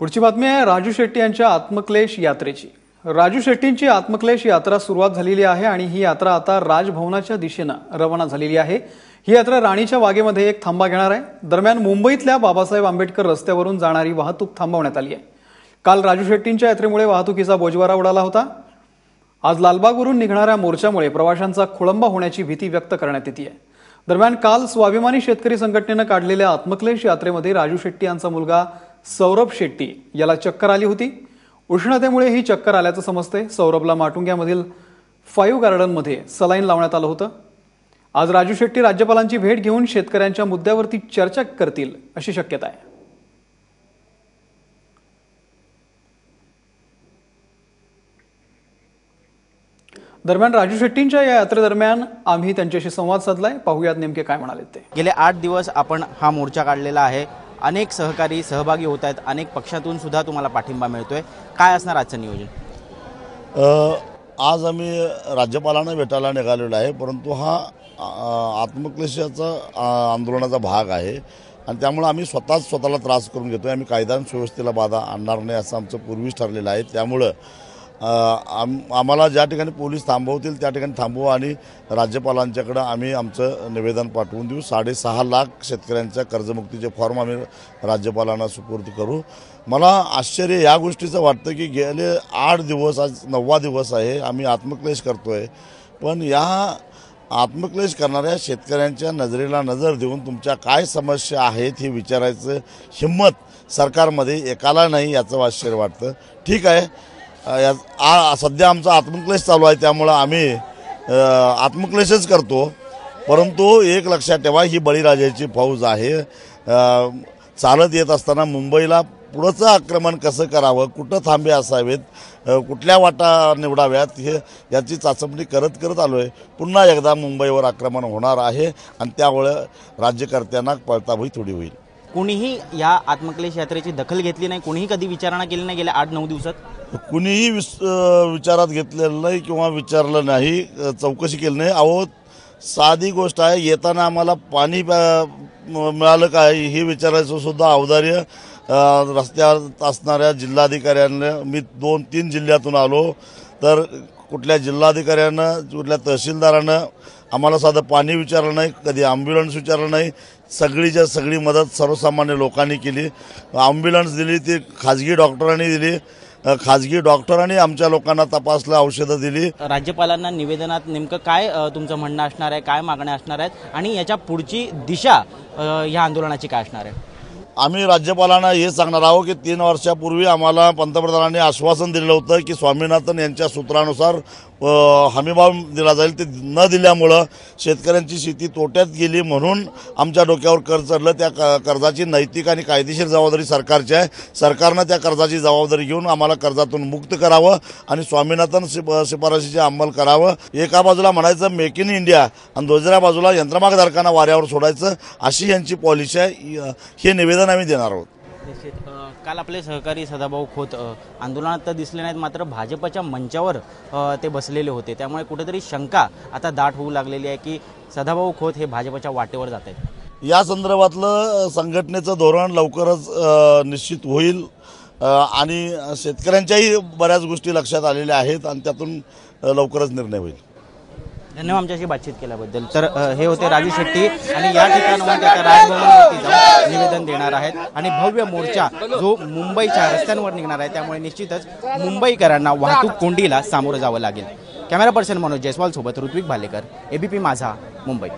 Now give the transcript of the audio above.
पुढची बातमी आहे राजू शेट्टी यांच्या आत्मक्लेश यात्रेची. राजू शेट्टींची आत्मक्लेश यात्रा सुरुवात झालेली आहे आणि ही यात्रा आता राजभवनाच्या दिशेनं रवाना झालेली आहे. ही यात्रा राणीच्या वागेमध्ये एक थांबा घेणार आहे. दरम्यान मुंबईतल्या बाबासाहेब आंबेडकर रस्त्यावरून जाणारी वाहतूक थांबवण्यात आली आहे. काल राजू शेट्टींच्या यात्रेमुळे वाहतुकीचा बोजवारा उडाला होता. आज लालबागवरून निघणाऱ्या मोर्चामुळे प्रवाशांचा खोळंबा होण्याची भीती व्यक्त करण्यात येते दरम्यान काल स्वाभिमानी शेतकरी संघटनेनं काढलेल्या आत्मक्लेश यात्रेमध्ये राजू शेट्टी यांचा मुलगा सौरभ शेट्टी याला चक्कर आली होती. उष्णतेमुळे ही चक्कर आल्याचं समजते सौरभला माटुंग्यामधील फाईव्ह गार्डनमध्ये सलाईन लावण्यात आलं होतं. आज राजू शेट्टी राज्यपालांची भेट घेऊन शेतकऱ्यांच्या मुद्द्यावरती चर्चा करतील अशी शक्यता आहे. दरम्यान राजू शेट्टींच्या या यात्रेदरम्यान आम्ही त्यांच्याशी संवाद साधलाय. पाहूयात नेमके काय म्हणाले ते. गेले आठ दिवस आपण हा मोर्चा काढलेला आहे. अनेक सहकारी सहभागी होत आहेत. अनेक पक्षातून सुद्धा तुम्हाला पाठिंबा मिळतोय. काय असणार आजचं नियोजन? आज आम्ही राज्यपालांना भेटायला निघालेलो आहे परंतु हा आत्मक्लेशाचा आंदोलनाचा भाग आहे. आणि त्यामुळे आम्ही स्वतःच स्वतःला त्रास करून घेतो आम्ही कायदा सुव्यवस्थेला बाधा आणणार नाही असं आमचं पूर्वीच ठरलेलं आहे. त्यामुळं आम आम्हाला ज्या ठिकाणी पोलीस थांबवतील त्या ठिकाणी थांबवू आणि राज्यपालांच्याकडं आम्ही आमचं निवेदन पाठवून देऊ. साडेसहा लाख शेतकऱ्यांच्या कर्जमुक्तीचे फॉर्म आम्ही राज्यपालांना सुपूर्द करू. मला आश्चर्य या गोष्टीचं वाटतं की गेले आठ दिवस आज नववा दिवस आहे आम्ही आत्मक्लेश करतोय. पण या आत्मक्लेश करणाऱ्या शेतकऱ्यांच्या नजरेला नजर देऊन तुमच्या काय समस्या आहेत हे विचारायचं हिंमत सरकारमध्ये एकाला नाही याचं आश्चर्य वाटतं. ठीक आहे. या आ सध्या आमचा आत्मक्लेश चालू आहे त्यामुळं आम्ही आत्मक्लेशच करतो. परंतु एक लक्षात ठेवा ही बळीराजाची फौज आहे. चालत येत असताना मुंबईला पुढचं आक्रमण कसं करावं कुठं थांबे असावेत कुठल्या वाटा निवडाव्यात हे याची चाचपणी करत करत आलो आहे पुन्हा एकदा मुंबईवर आक्रमण होणार आहे आणि त्यामुळे राज्यकर्त्यांना पळताभुई थोडी होईल. कुणीही या आत्मक्लेश यात्रेची दखल घेतली नाही कुणीही कधी विचारणा केली नाही गेल्या आठ नऊ दिवसात? कुणीही विचारात घेतलेलं नाही किंवा विचारलं नाही चौकशी केली नाही. अहो साधी गोष्ट आहे येताना आम्हाला पाणी मिळालं काय हे विचारायचं सुद्धा औदार्य रस्त्यावर असणाऱ्या जिल्हाधिकाऱ्यांना मी दोन तीन जिल्ह्यातून आलो तर कुठल्या जिल्हाधिकाऱ्यानं कुठल्या तहसीलदारानं आम्हाला साधं पाणी विचारलं नाही कधी ॲम्ब्युलन्स विचारलं नाही. सगळीच्या सगळी मदत सर्वसामान्य लोकांनी केली. ॲम्ब्युलन्स दिली ती खाजगी डॉक्टरांनी दिली. खाजगी डॉक्टरांनी आमच्या लोकांना तपासलं औषधं दिली. राज्यपालांना निवेदनात नेमकं काय तुमचं म्हणणं असणार आहे काय मागण्या असणार आहेत आणि याच्या पुढची दिशा ह्या आंदोलनाची काय असणार आहे? आम्ही राज्यपालांना हे सांगणार आहोत की तीन वर्षापूर्वी आम्हाला पंतप्रधानांनी आश्वासन दिलं होतं की स्वामीनाथन यांच्या सूत्रानुसार हमीभाव दिला जाईल ते न दिल्यामुळं शेतकऱ्यांची शेती तोट्यात गेली म्हणून आमच्या डोक्यावर कर्ज चढलं. त्या क- कर्जाची नैतिक आणि कायदेशीर जबाबदारी सरकारची आहे. सरकारनं त्या कर्जाची जबाबदारी घेऊन आम्हाला कर्जातून मुक्त करावं आणि स्वामीनाथन शिप शिफारशीचे अंमल करावं. एका बाजूला म्हणायचं मेक इन इंडिया आणि दुसऱ्या बाजूला यंत्रमागधारकांना वाऱ्यावर सोडायचं अशी यांची पॉलिसी आहे. हे निवेदन आम्ही देणार आहोत. निश्चित. काल आपले सहकारी सदाभाऊ खोत आंदोलनात तर दिसले नाहीत मात्र भाजपच्या मंचावर ते बसलेले होते. त्यामुळे कुठेतरी शंका आता दाट होऊ लागलेली आहे की सदाभाऊ खोत हे भाजपच्या वाटेवर जात आहेत. या संदर्भातलं संघटनेचं धोरण लवकरच निश्चित होईल. आणि शेतकऱ्यांच्याही बऱ्याच गोष्टी लक्षात आलेल्या आहेत आणि त्यातून लवकरच निर्णय होईल. धन्यवाद आमच्याशी बातचीत केल्याबद्दल. तर हे होते राजू शेट्टी आणि या त्या राजभवनावरती निवेदन देणार आहेत आणि भव्य मोर्चा जो मुंबईच्या रस्त्यांवर निघणार आहे त्यामुळे निश्चितच मुंबईकरांना वाहतूक कोंडीला सामोरं जावं लागेल. कॅमेरा पर्सन मनोज जयस्वाल सोबत ऋत्विक भालेकर एबीपी माझा मुंबई.